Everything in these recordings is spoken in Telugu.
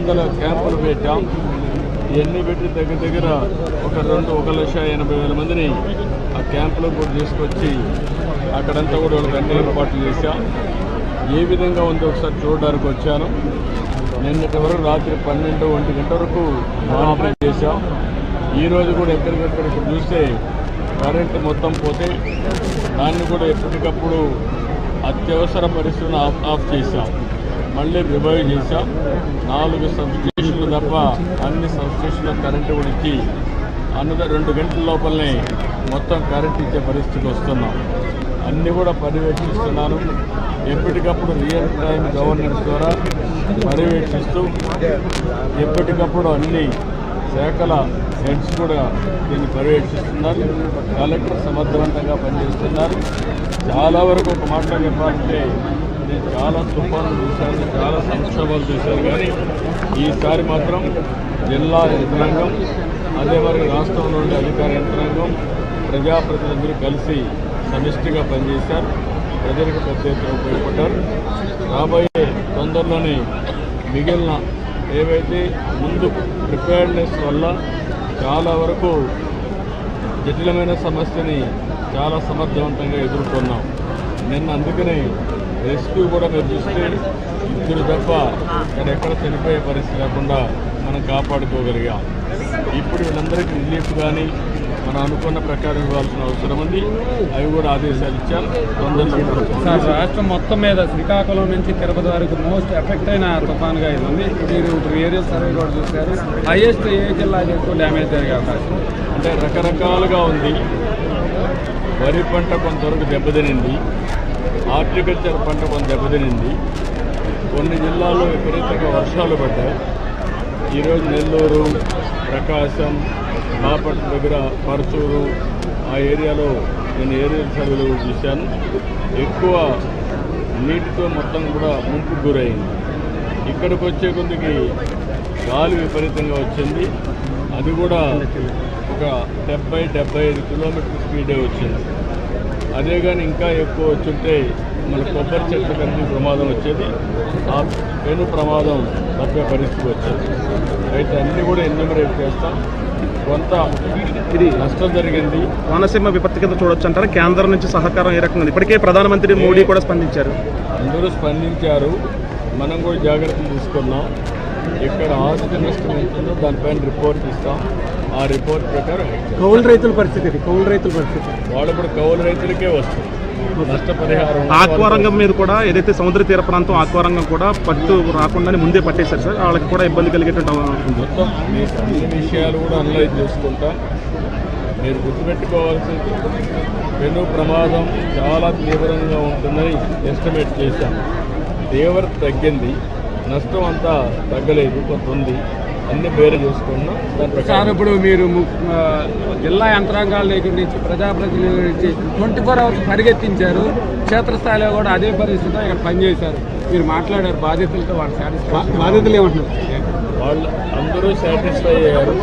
వందల క్యాంపులు పెట్టాం. ఇవన్నీ పెట్టి దగ్గర దగ్గర ఒక రెండు ఒక లక్ష ఎనభై వేల మందిని ఆ క్యాంపులో కూడా తీసుకొచ్చి అక్కడంతా కూడా వాళ్ళకి అన్ని ఏర్పాట్లు చేశాం. ఏ విధంగా ఉందో ఒకసారి చూడడానికి వచ్చాను. నిన్నటి వరకు రాత్రి పన్నెండు ఒంటి గంట వరకు మానిటరింగ్ చేశాం. ఈరోజు కూడా ఎక్కడికక్కడ ఇప్పుడు చూస్తే కరెంట్ మొత్తం పోతే దాన్ని కూడా ఎప్పటికప్పుడు అత్యవసర పరిస్థితులను ఆఫ్ ఆఫ్ చేశాం. మళ్ళీ రివైవ్ చేశాం. నాలుగు సబ్స్టేషన్లు తప్ప అన్ని సబ్స్టేషన్లో కరెంటు కూడా ఇచ్చి అన్నద రెండు గంటల లోపలనే మొత్తం కరెంట్ ఇచ్చే పరిస్థితికి వస్తున్నాం. అన్నీ కూడా పర్యవేక్షిస్తున్నాను. ఎప్పటికప్పుడు రియల్ టైం గవర్నెన్స్ ద్వారా పర్యవేక్షిస్తూ ఎప్పటికప్పుడు అన్ని శాఖల హెడ్స్ కూడా దీన్ని పర్యవేక్షిస్తున్నారు. కలెక్టర్ సమర్థవంతంగా పనిచేస్తున్నారు. చాలా వరకు ఒక మాట చెప్పాలంటే నేను చాలా తుఫాన్లు చూశాను చాలా సంక్షోభాలు చూశాను కానీ ఈసారి మాత్రం జిల్లా యంత్రాంగం అదే మరి రాష్ట్రంలో ఉండే అధికార యంత్రాంగం ప్రజాప్రతినిధులు కలిసి సమిష్టిగా పనిచేశారు. ప్రజలకు పెద్ద ఎత్తున ఉపయోగపడ్డారు. రాబోయే తొందరలోనే మిగిలిన ఏవైతే ముందు ప్రిపేర్డ్నెస్ వల్ల చాలా వరకు జటిలమైన సమస్యని చాలా సమర్థవంతంగా ఎదుర్కొన్నాం. నిన్న అందుకనే రెస్క్యూ కూడా మీరు చూస్తే ఇద్దరు తప్ప ఇక్కడ ఎక్కడ చనిపోయే పరిస్థితి లేకుండా మనం కాపాడుకోగలిగాం. ఇప్పుడు వీళ్ళందరికీ రిలీఫ్ కానీ మనం అనుకున్న ప్రకారం ఇవ్వాల్సిన అవసరం ఉంది. అవి కూడా ఆదేశాలు ఇచ్చారు సార్ రాష్ట్రం మొత్తం మీద శ్రీకాకుళం నుంచి తిరుపతి వరకు మోస్ట్ ఎఫెక్ట్ అయిన తుఫాన్గా ఇది ఉంది మీరు ఇప్పుడు ఏరియల్ సర్వే కూడా చూశారు. హైయెస్ట్ ఏ జిల్లాకి ఎక్కువ డ్యామేజ్ జరిగే అవకాశం? అంటే రకరకాలుగా ఉంది. వరి పంట కొంతవరకు దెబ్బతినింది. హార్టికల్చర్ పంట కొంత దెబ్బతినింది. కొన్ని జిల్లాల్లో విపరీతంగా వర్షాలు పడ్డాయి. ఈరోజు నెల్లూరు ప్రకాశం బాపట్ల దగ్గర పరచూరు ఆ ఏరియాలో నేను ఏరియల్ సర్వేలు చూశాను. ఎక్కువ నీటితో మొత్తం కూడా ముంపు గురైంది. ఇక్కడికి వచ్చే కొద్దికి గాలి విపరీతంగా వచ్చింది. అది కూడా ఒక డెబ్బై డెబ్బై ఐదు కిలోమీటర్ స్పీడే వచ్చింది. అదే కానీ ఇంకా ఎక్కువ వచ్చుంటే మన కొబ్బరి చెట్ల కలిసి ప్రమాదం వచ్చేది. ఆ పెను ప్రమాదం తప్పే పరిస్థితి వచ్చేది. అయితే అన్నీ కూడా ఎన్యూమరేట్ చేస్తాం. కొంత ఇది నష్టం జరిగింది. కోనసీమ విపత్తి కింద చూడొచ్చు అంటారా? కేంద్రం నుంచి సహకారం ఏ రకంగా? ఇప్పటికే ప్రధానమంత్రి మోడీ కూడా స్పందించారు. అందరూ స్పందించారు. మనం కూడా జాగ్రత్తలు తీసుకున్నాం. ఇక్కడ ఆస్తి నష్టం ఎంతుందో దానిపైన రిపోర్ట్ ఇస్తాం. ఆ రిపోర్ట్ ప్రకారం. కౌలు రైతుల పరిస్థితి కౌలు రైతుల పరిస్థితి. వాళ్ళు కూడా కౌలు రైతులకే వస్తుంది నష్టపరిహారం ఆక్వారంగం మీద కూడా ఏదైతే సముద్ర తీర ప్రాంతం ఆక్వారంగం కూడా పట్టు రాకుండానే ముందే పట్టేశారు సార్. వాళ్ళకి కూడా ఇబ్బంది కలిగేటువంటి అవ- మొత్తం అన్ని విషయాలు కూడా అనలైజ్ చేసుకుంటాం మీరు గుర్తుపెట్టుకోవాల్సింది పెను ప్రమాదం చాలా తీవ్రంగా ఉంటుందని ఎస్టిమేట్ చేశాం. తీవ్రత తగ్గింది. నష్టం అంతా తగ్గలేదు కొంత ఉంది. అన్ని బేరే చేసుకున్నాం సార్ ఇప్పుడు మీరు జిల్లా యంత్రాంగాల దగ్గర నుంచి ప్రజాప్రతినిధుల నుంచి ట్వంటీ ఫోర్ అవర్స్ పరిగెత్తించారు. క్షేత్రస్థాయిలో కూడా అదే పరిస్థితిలో ఇక్కడ పనిచేశారు. మీరు మాట్లాడారు బాధితులతో వాళ్ళు సాటిస్ఫై బాధితులు ఏమంటున్నారు? వాళ్ళు అందరూ సాటిస్ఫై అయ్యారు.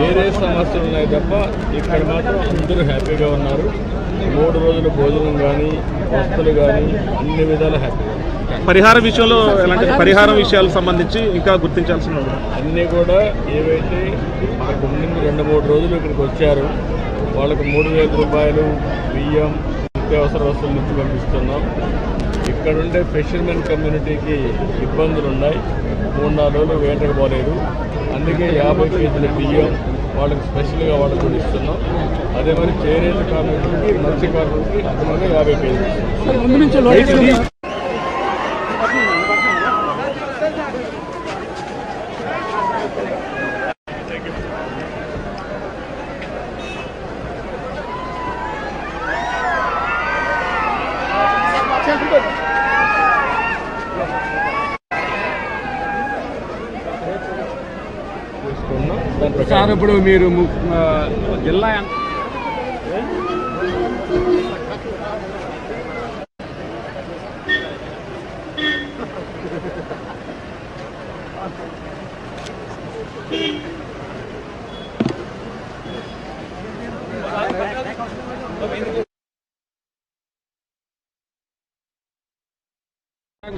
వేరే సమస్యలు ఉన్నాయి తప్ప ఇక్కడ మాత్రం అందరూ హ్యాపీగా ఉన్నారు. మూడు రోజుల భోజనం కానీ వస్తువులు కానీ అన్ని విధాలు హ్యాపీగా. పరిహార విషయంలో ఎలాంటి పరిహారం విషయాలకు సంబంధించి ఇంకా గుర్తించాల్సిన. అన్నీ కూడా ఏవైతే మనకు ముందు రెండు మూడు రోజులు ఇక్కడికి వచ్చారు వాళ్ళకి మూడు వేల రూపాయలు బియ్యం నిత్యావసర వస్తువులు నుంచి పంపిస్తున్నాం ఇక్కడ ఉండే ఫిషర్మెన్ కమ్యూనిటీకి ఇబ్బందులు ఉన్నాయి మూడు నాలుగు రోజులు వేటకు పోలేదు. అందుకే యాభై కేజీల బియ్యం వాళ్ళకి స్పెషల్గా వాళ్ళకు ఇస్తున్నాం. అదే మరి చేనేత కార్మికులకి మత్స్యకారులకి అదనంగా యాభై కేజీలు తీసుకున్నాం దాని సార్ ఇప్పుడు మీరు ము- జిల్లా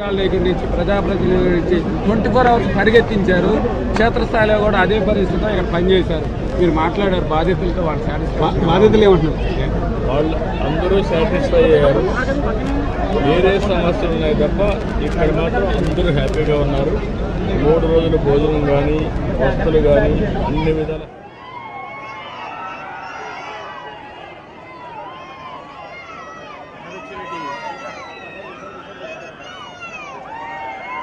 నాయకుడి నుంచి ప్రజాప్రతినిధుల నుంచి ట్వంటీ ఫోర్ అవర్స్ పరిగెత్తించారు. క్షేత్రస్థాయిలో కూడా అదే పరిస్థితిలో ఇక్కడ పనిచేశారు. మీరు మాట్లాడారు బాధితులతో వాళ్ళు సాటిస్ఫై బాధితులు ఏమంటున్నారు? వాళ్ళు అందరూ సాటిస్ఫై అయ్యారు. వేరే సమస్యలు ఉన్నాయి తప్ప ఇక్కడ మాత్రం అందరూ హ్యాపీగా ఉన్నారు. మూడు రోజులు భోజనం కానీ వస్తువులు కానీ అన్ని విధాల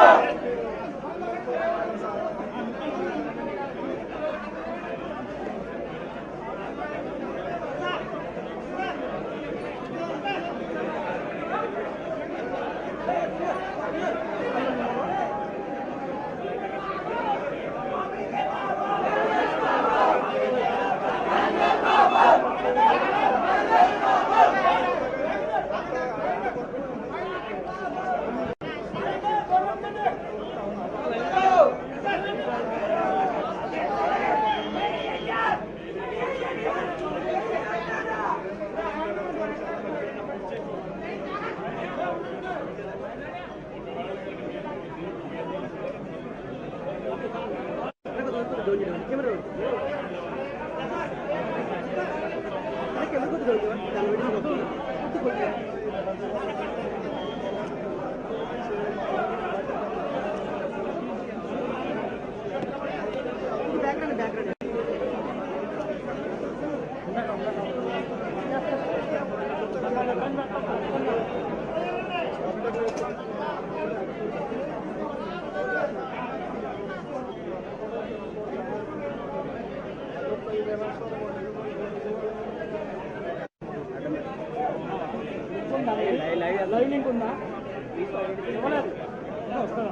Amen. Live link ఉందా వస్తాను